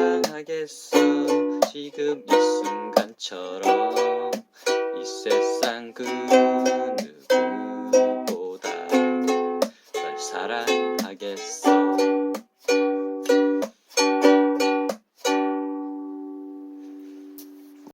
사랑하겠어. 지금 이 순간처럼 이 세상 그 누구보다 널 사랑하겠어.